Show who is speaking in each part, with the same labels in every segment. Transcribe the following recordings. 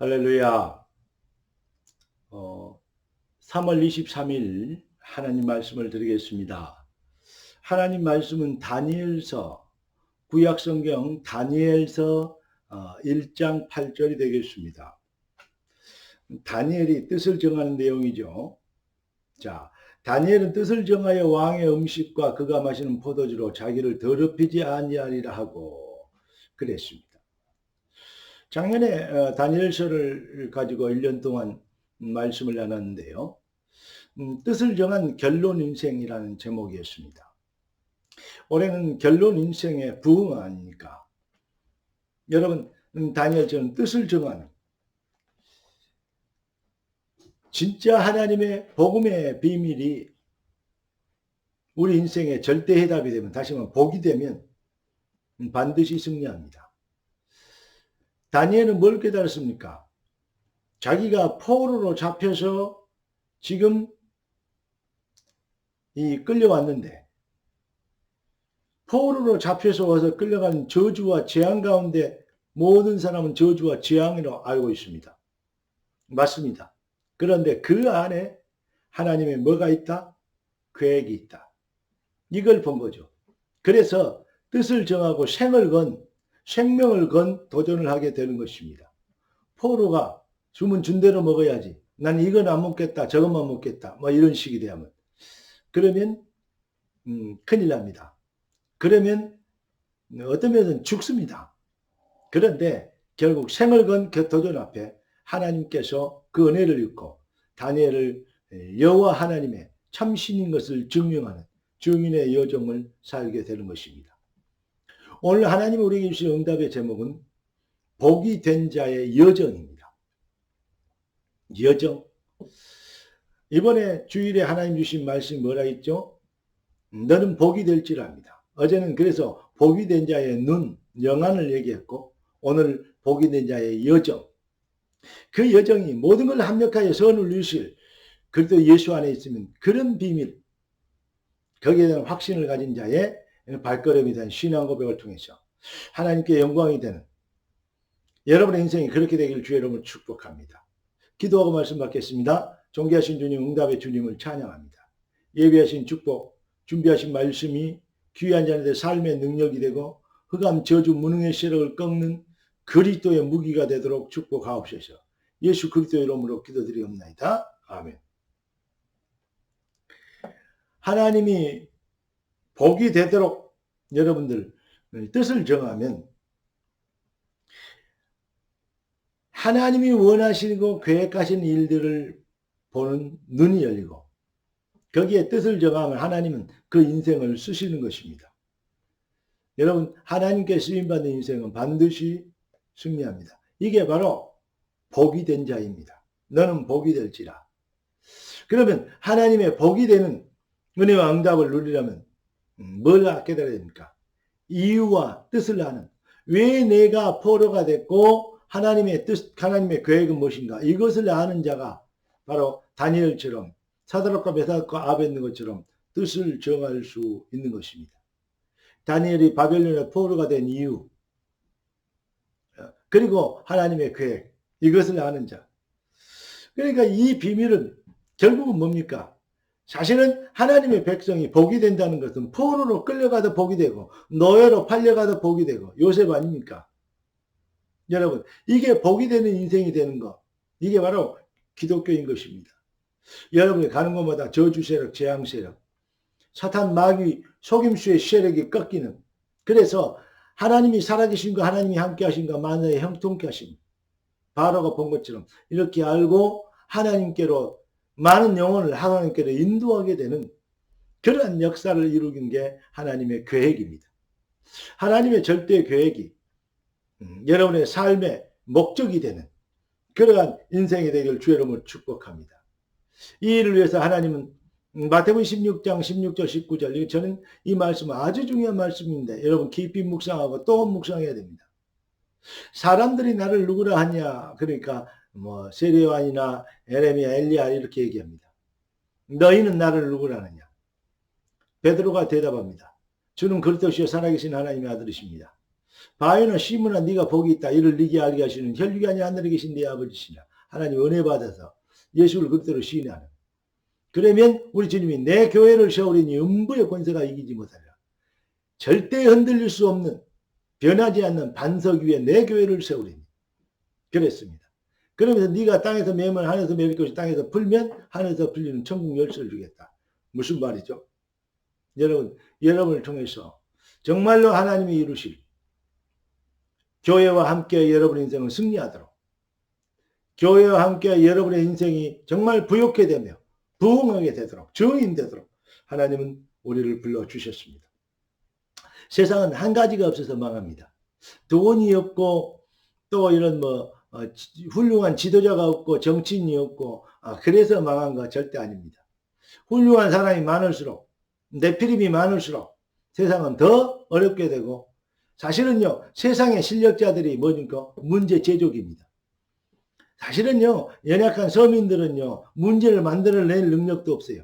Speaker 1: 할렐루야. 어, 3월 23일 하나님 말씀을 드리겠습니다. 하나님 말씀은 다니엘서 구약 성경 다니엘서 1장 어, 8절이 되겠습니다. 다니엘이 뜻을 정하는 내용이죠. 자, 다니엘은 뜻을 정하여 왕의 음식과 그가 마시는 포도주로 자기를 더럽히지 아니하리라 하고 그랬습니다. 작년에 어, 다니엘서를 가지고 1년 동안 말씀을 나눴는데요. 음, 뜻을 정한 결론 인생이라는 제목이었습니다. 올해는 결론 인생의 부흥 아닙니까? 여러분, 음, 다니엘처럼 뜻을 정한 진짜 하나님의 복음의 비밀이 우리 인생의 절대 해답이 되면 다시 말하면 복이 되면 반드시 승리합니다. 다니엘은 뭘 깨달았습니까? 자기가 포로로 잡혀서 지금 이 끌려왔는데 포로로 잡혀서 와서 끌려간 저주와 재앙 가운데 모든 사람은 저주와 재앙으로 알고 있습니다. 맞습니다. 그런데 그 안에 하나님의 뭐가 있다? 계획이 있다. 이걸 본 거죠. 그래서 뜻을 정하고 생을 건 생명을 건 도전을 하게 되는 것입니다. 포로가 주문 준 대로 먹어야지. 난 이건 안 먹겠다. 저것만 먹겠다. 뭐 이런 식이 되면. 그러면 음, 큰일 납니다. 그러면 어떤 면은 죽습니다. 그런데 결국 생을 건 도전 앞에 하나님께서 그 은혜를 입고 다니엘을 여호와 하나님의 참신인 것을 증명하는 증인의 여정을 살게 되는 것입니다. 오늘 하나님 우리에게 주신 응답의 제목은 복이 된 자의 여정입니다. 여정. 이번에 주일에 하나님 주신 말씀이 뭐라 했죠? 너는 복이 될지랍니다. 어제는 그래서 복이 된 자의 눈, 영안을 얘기했고 오늘 복이 된 자의 여정. 그 여정이 모든 걸 합력하여 선을 이루실 그리도 예수 안에 있으면 그런 비밀, 거기에 대한 확신을 가진 자의 발걸음이 된 신앙 고백을 통해서 하나님께 영광이 되는 여러분의 인생이 그렇게 되기를 주의 이름으로 축복합니다. 기도하고 말씀 받겠습니다. 존귀하신 주님 응답의 주님을 찬양합니다. 예비하신 축복, 준비하신 말씀이 귀한 자들의 삶의 능력이 되고 흑암 저주 무능의 세력을 꺾는 그리스도의 무기가 되도록 축복하옵소서. 예수 그리스도의 이름으로 기도드리옵나이다. 아멘. 하나님이 복이 되도록 여러분들 뜻을 정하면 하나님이 원하시고 계획하신 일들을 보는 눈이 열리고 거기에 뜻을 정하면 하나님은 그 인생을 쓰시는 것입니다. 여러분 하나님께 쓰임받는 인생은 반드시 승리합니다. 이게 바로 복이 된 자입니다. 너는 복이 될지라. 그러면 하나님의 복이 되는 은혜와 응답을 누리려면 음, 뭘 깨달아야 됩니까? 이유와 뜻을 아는 왜 내가 포로가 됐고 하나님의 뜻, 하나님의 계획은 무엇인가 이것을 아는 자가 바로 다니엘처럼 사드락과 메사과 아벤느것처럼 뜻을 정할 수 있는 것입니다. 다니엘이 바벨론의 포로가 된 이유 어, 그리고 하나님의 계획 이것을 아는 자 그러니까 이 비밀은 결국은 뭡니까? 사실은 하나님의 백성이 복이 된다는 것은 포로로 끌려가도 복이 되고 노예로 팔려가도 복이 되고 요셉 아닙니까? 여러분 이게 복이 되는 인생이 되는 것 이게 바로 기독교인 것입니다. 여러분이 가는 곳마다 저주 세력, 재앙 세력, 사탄 마귀 속임수의 세력이 꺾이는 그래서 하나님이 살아계신과 하나님이 함께 하신과 만나의 형통케 하심 바로가 본 것처럼 이렇게 알고 하나님께로 많은 영혼을 하나님께로 인도하게 되는 그러한 역사를 이루는 게 하나님의 계획입니다. 하나님의 절대 계획이 음, 여러분의 삶의 목적이 되는 그러한 인생이 되길 주의 이름으로 축복합니다. 이 일을 위해서 하나님은 마태복음 16장 16절 19절 저는 이 말씀은 아주 중요한 말씀인데 여러분 깊이 묵상하고 또 묵상해야 됩니다. 사람들이 나를 누구라 하냐 그러니까 뭐 세례요한이나 에레미야, 엘리야 이렇게 얘기합니다. 너희는 나를 누구라느냐? 베드로가 대답합니다. 주는 그리스도시요 살아계신 하나님의 아들이십니다. 바위나 시므나 네가 복이 있다 이를 네게 알게 하시는 혈육이 하늘에 계신 네 아버지시냐 하나님 은혜 받아서 예수를 그대로 시인하는 그러면 우리 주님이 내 교회를 세우리니 음부의 권세가 이기지 못하리라 절대 흔들릴 수 없는 변하지 않는 반석 위에 내 교회를 세우리니 그랬습니다. 그러면서 네가 땅에서 매면 하늘에서 매일 것이 땅에서 풀면 하늘에서 풀리는 천국 열쇠를 주겠다. 무슨 말이죠? 여러분, 여러분을 통해서 정말로 하나님이 이루실 교회와 함께 여러분의 인생을 승리하도록 교회와 함께 여러분의 인생이 정말 부욕해 되며 부흥하게 되도록 증인 되도록 하나님은 우리를 불러주셨습니다. 세상은 한 가지가 없어서 망합니다. 돈이 없고 또 이런 뭐 어, 훌륭한 지도자가 없고 정치인이 없고 아, 그래서 망한 거 절대 아닙니다. 훌륭한 사람이 많을수록 내피림이 많을수록 세상은 더 어렵게 되고 사실은요 세상의 실력자들이 뭐니까 문제 제조기입니다. 사실은요 연약한 서민들은요 문제를 만들어낼 능력도 없어요.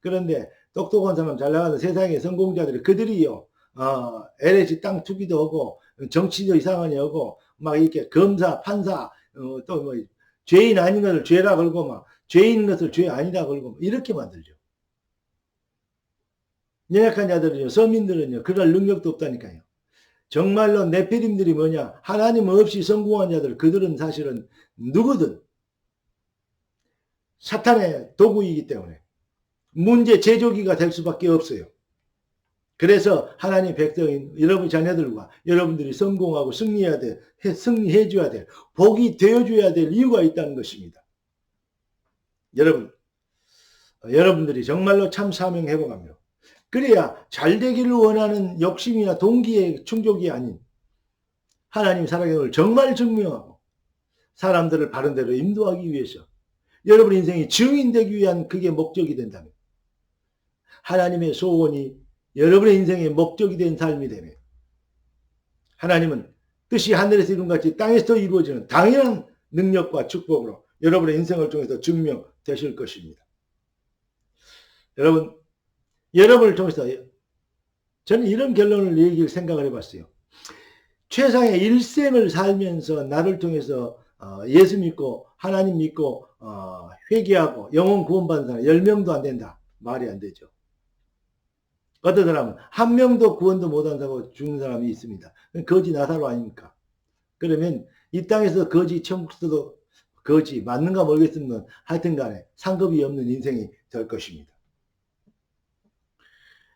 Speaker 1: 그런데 똑똑한 사람 잘 나가는 세상의 성공자들이 그들이요 어, LH 땅 투기도 하고 정치도 이상하게 하고 막 이렇게 검사 판사 어, 또뭐 죄인 아닌 것을 죄라 걸고 막 죄인 것을 죄 아니다 걸고 이렇게 만들죠. 연약한 자들은요 서민들은요 그럴 능력도 없다니까요. 정말로 네피림들이 뭐냐 하나님 없이 성공한 자들 그들은 사실은 누구든 사탄의 도구이기 때문에 문제 제조기가 될 수밖에 없어요. 그래서 하나님 백성인 여러분 자녀들과 여러분들이 성공하고 승리해야 돼, 승리해 줘야 돼, 복이 되어 줘야 될 이유가 있다는 것입니다. 여러분, 여러분들이 정말로 참 사명 회복하며 그래야 잘 되기를 원하는 욕심이나 동기의 충족이 아닌 하나님 사랑을 정말 증명하고 사람들을 바른 대로 인도하기 위해서 여러분 인생이 증인되기 위한 그게 목적이 된다면 하나님의 소원이 여러분의 인생의 목적이 된 삶이 되면 하나님은 뜻이 하늘에서 이룬 같이 땅에서 이루어지는 당연한 능력과 축복으로 여러분의 인생을 통해서 증명되실 것입니다. 여러분 여러분을 통해서 저는 이런 결론을 얘기를 생각을 해봤어요. 최상의 일생을 살면서 나를 통해서 어, 예수 믿고 하나님 믿고 어, 회개하고 영혼 구원받은 사람 10명도 안 된다. 말이 안 되죠. 어떤 사람은 한 명도 구원도 못한다고 죽는 사람이 있습니다. 거지 나사로 아닙니까? 그러면 이 땅에서 거지 천국서도 거지 맞는가 모르겠으면 하여튼 간에 상급이 없는 인생이 될 것입니다.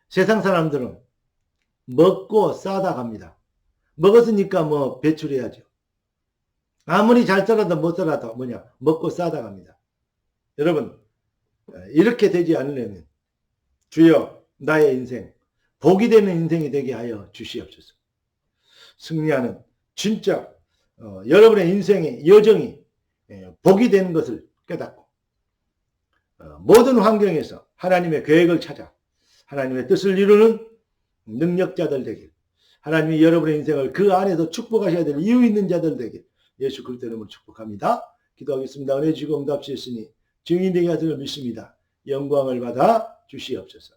Speaker 1: 세상 사람들은 먹고 싸다 갑니다. 먹었으니까 뭐 배출해야죠. 아무리 잘 살아도 못 살아도 뭐냐 먹고 싸다 갑니다. 여러분 이렇게 되지 않으려면 주여 나의 인생 복이 되는 인생이 되게 하여 주시옵소서. 승리하는 진짜 어, 여러분의 인생의 여정이 예, 복이 되는 것을 깨닫고 어, 모든 환경에서 하나님의 계획을 찾아 하나님의 뜻을 이루는 능력자들 되길. 하나님이 여러분의 인생을 그 안에서 축복하셔야 될 이유 있는 자들 되길. 예수 그리스도 이름으로 축복합니다. 기도하겠습니다. 은혜 주고 응답 주셨으니 증인되게 하시를 믿습니다. 영광을 받아 주시옵소서.